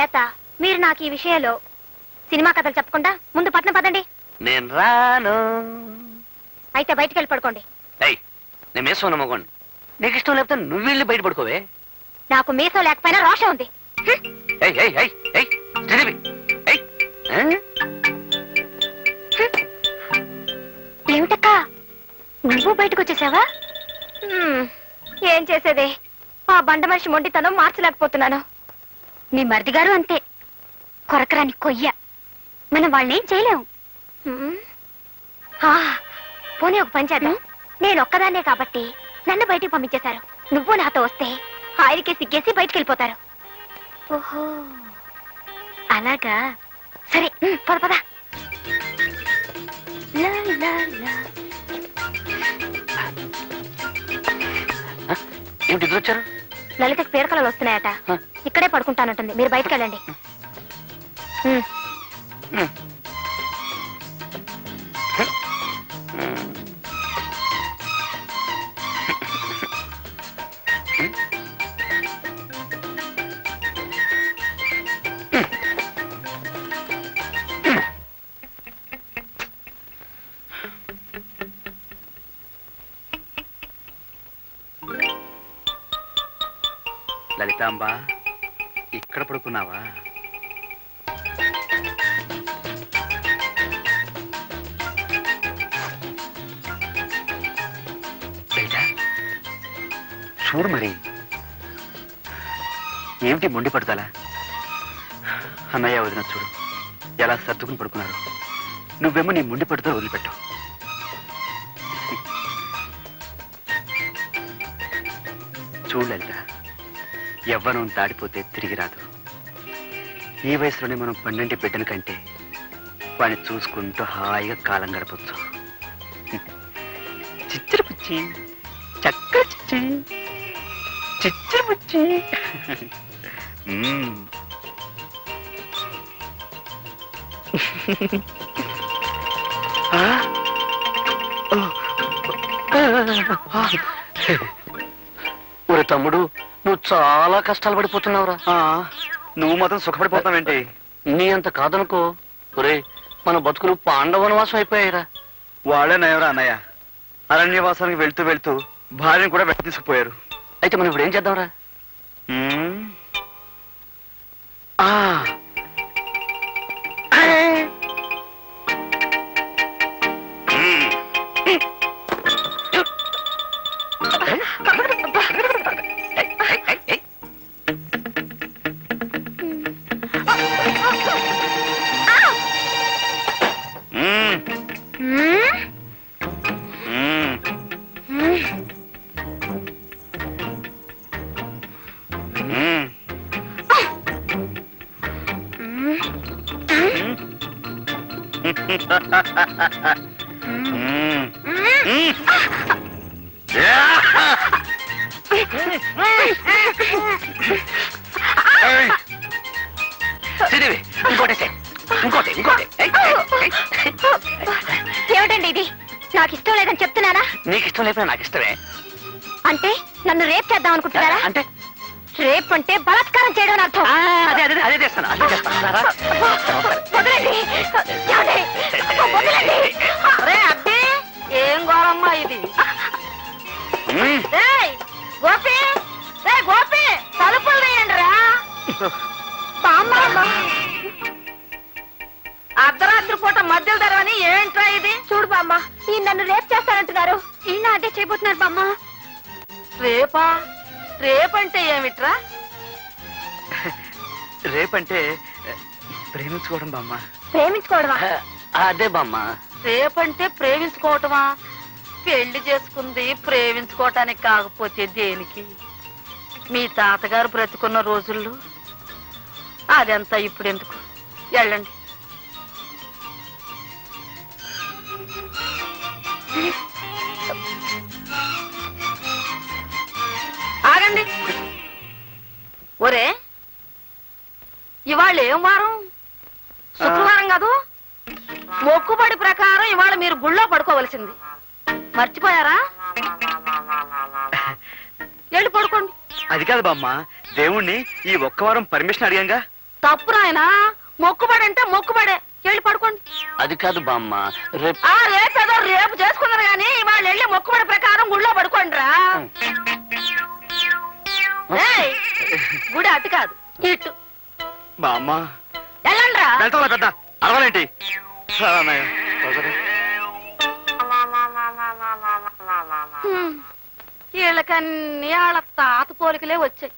చేత మీరు నాకు ఈ విషయంలో సినిమా కథలు చెప్పకుండా ముందు పట్నం పదండి. నేను రాను. అయితే బయటికి వెళ్ళి పడుకోండి. ఏయ్ నేను మేసం నమ్మకోండి నీకు ఇష్టం లేకపోతే నువ్వు వెళ్ళి బయట పడుకోవే. నాకు మీసం లేకపోయినా రోషం ఉంది. హ్మ్. ఏయ్ ఏయ్ ఏయ్ ఏయ్ శ్రీదేవి ఏయ్ ఆ? ఏమిటక్క? నువ్వు బయటకు వచ్చేసావా? ఏం చేసేది? ఆ బండ మనిషి మొండితనం మార్చలేకపోతున్నాను. మీ మరిది గారు అంతే. కొరకరాని కొయ్య. మనం వాళ్ళనేం చేయలేం హ్మ్. ఆ, పోనీ ఒక పని చేద్దాం. నేను ఒక్కదాన్నే కాబట్టి నన్ను బయటికి పంపించేశారు. నువ్వు నాతో వస్తే ఆయనకే సిగ్గేసి బయటికి వెళ్ళిపోతారు. ఓహో. అలాగా? సరే పద పద. లా, లా, లా. ఏమిటి ఇద్దరు వచ్చారు? లలితకి పీడకలలు వస్తున్నాయట. హ. ఇక్కడే పడుకుంటానంటుంది. మీరు బయటకు వెళ్ళండి. లలితాంబా. ఉమ్. ఇక్కడ పడుకున్నావా? చూడు మరి. ఏమిటి మొండి పడతాలా అన్నయ్య వదిన చూడు ఎలా సర్దుకుని పడుకున్నారు. నువ్వేమో నీ మొండి పడుతో వదిలిపెట్టావు చూడు యవ్వనం దాడిపోతే తిరిగి రాదు. ఈ వయసులోనే మనం పన్నెండు బిడ్డల కంటే వాడిని చూసుకుంటూ హాయిగా కాలం గడపచ్చు. చిచ్చర పుచ్చి చక్క చిచ్చి చిచ్చర పుచ్చి మ్మ్. ఒరే తమ్ముడు నువ్వు చాలా కష్టాలు పడిపోతున్నావురా. నువ్వు మాత్రం సుఖపడిపోతావేంటి నీ అంత కాదనుకో. ఒరే మన బతుకులు పాండవనవాసం అయిపోయాయిరా. వాళ్ళే నయవరా అన్నయ్య. అరణ్యవాసానికి వెళ్తూ వెళ్తూ భార్యను కూడా వెంట తీసుకుపోయారు. అయితే మనం ఇప్పుడు ఏం చేద్దాంరా? శ్రీదేవి ఇంకోటేసే ఇంకోటి ఇంకోటి ఏయ్, ఏయ్, ఏయ్. ఏమిటండి ఇది? నాకు ఇష్టం లేదని చెప్తున్నానా నీకు ఇష్టం లేకపోయినా నాకు ఇష్టమే. అంటే నన్ను రేప్ చేద్దాం అనుకుంటున్నారా? అంటే రేప్ అంటే బలాత్కారం చేయడం అని అర్థం. ఆ, అదే అదే అదే చేస్తాను అదే చేస్తాను. రారా? వదలండి ఏమండి? వదలండి రే అబ్బి ఏం గోరమ్మా ఇది? మ్మ్. రేయ్ గోపి రే గోపి తలుపులు వేయండి రా. బామ్మ. అర్ధరాత్రి పూట మధ్యలో తెరవని ఏంట్రా ఇది? చూడు బామ్మ ఈ నన్ను రేప్ చేస్తానంటున్నారు. ఈయన అదే చేయబోతున్నారు బామ్మ. రేపా? రేపంటే ఏమిట్రా? రేపంటే ప్రేమించుకోవడం బామ్మ. ప్రేమించుకోవడమా? అదే బామ్మ. రేపంటే ప్రేమించుకోవటమా? పెళ్ళి చేసుకుంది ప్రేమించుకోవటానికి కాకపోతే దేనికి? మీ తాతగారు బ్రతుకున్న రోజుల్లో? అదంతా ఇప్పుడు ఎందుకు వెళ్ళండి. ఒరే ఇవాళ ఏం వారం? శుక్రవారం కాదు? మొక్కుబడి ప్రకారం ఇవాళ మీరు గుళ్ళో పడుకోవలసింది. మర్చిపోయారా? వెళ్ళి పడుకోండి. అది కాదు బామ్మ దేవుణ్ణి ఈ ఒక్క వారం పర్మిషన్ అడిగాంగా? తప్పు నాయనా మొక్కుబడి అంటే మొక్కుబడే. వెళ్ళి పడుకోండి. అది కాదు బామ్మ రేపు ఆ రేపేదో రేపు చేసుకుందరు గాని వాళ్ళు వెళ్ళి మొక్కుబడి ప్రకారం గుళ్ళో పడుకోండి రా ఏయ్, గుడి అటు కాదు ఇటు. మా అమ్మ వెళ్ళండి రా వెళ్తావా పెద్ద? అరవలేంటి. వీళ్ళకన్నీ వాళ్ళ తాత పోలికలే వచ్చాయి.